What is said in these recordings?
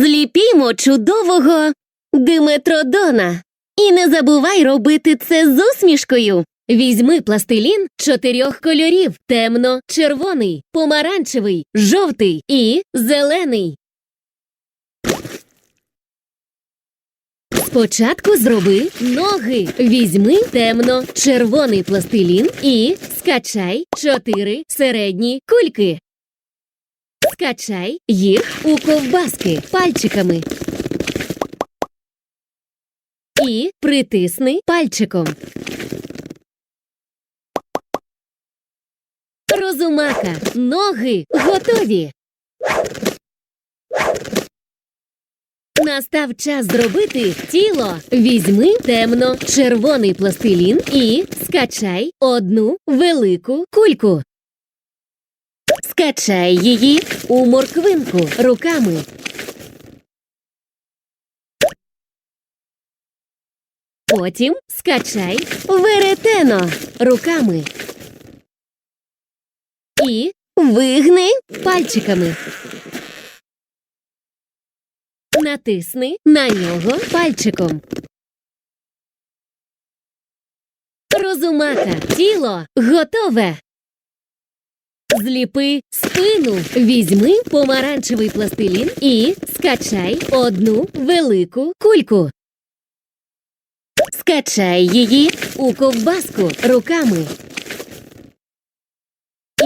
Зліпімо чудового Диметродона. І не забувай робити це з усмішкою. Візьми пластилін чотирьох кольорів: темно, червоний, помаранчевий, жовтий і зелений. Спочатку зроби ноги. Візьми темно червоний пластилін і скачай чотири середні кульки. Скачай їх у ковбаски пальчиками. І притисни пальчиком. Розумака, ноги готові. Настав час зробити тіло. Візьми темно червоний пластилін і скачай одну велику кульку. Скачай її у морквинку руками. Потім скачай веретено руками. І вигни пальчиками. Натисни на нього пальчиком. Розумака, тіло готове. Зліпи спину. Візьми помаранчевий пластилін і скачай одну велику кульку. Скачай її у ковбаску руками.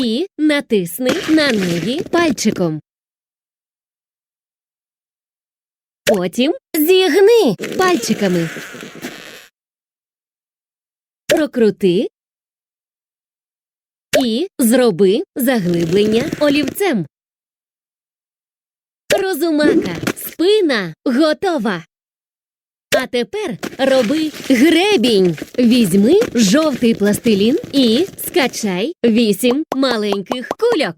І натисни на неї пальчиком. Потім зігни пальчиками. Прокрути і зроби заглиблення олівцем. Розумака, спина готова. А тепер роби гребінь. Візьми жовтий пластилін і скачай вісім маленьких кульок.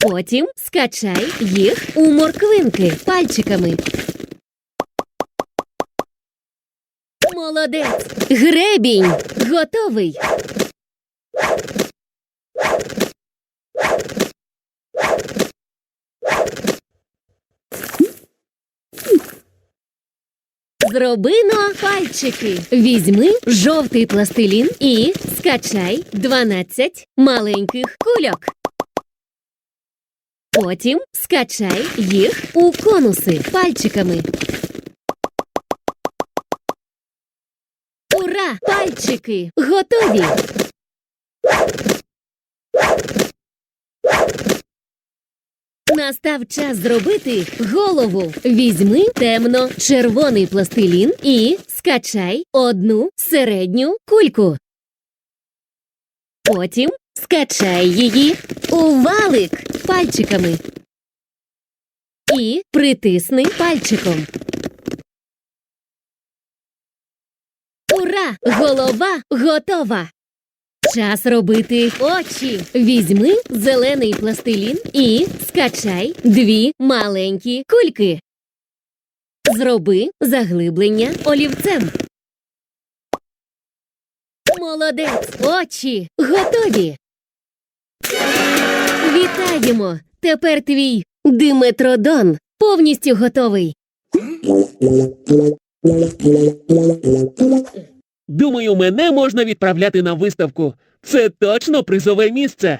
Потім скачай їх у морквинки пальчиками. Молодець! Гребінь готовий. Зробино пальчики. Візьми жовтий пластилін і скачай 12 маленьких кульок. Потім скачай їх у конуси пальчиками. Ура! Пальчики готові! Настав час зробити голову. Візьми темно червоний пластилін і скачай одну середню кульку. Потім скачай її у валик пальчиками. І притисни пальчиком. Ура! Голова готова! Час робити очі. Візьми зелений пластилін і скачай дві маленькі кульки. Зроби заглиблення олівцем. Молодець! Очі готові. Вітаємо! Тепер твій Диметродон повністю готовий. Думаю, мене можна відправляти на виставку. Це точно призове місце.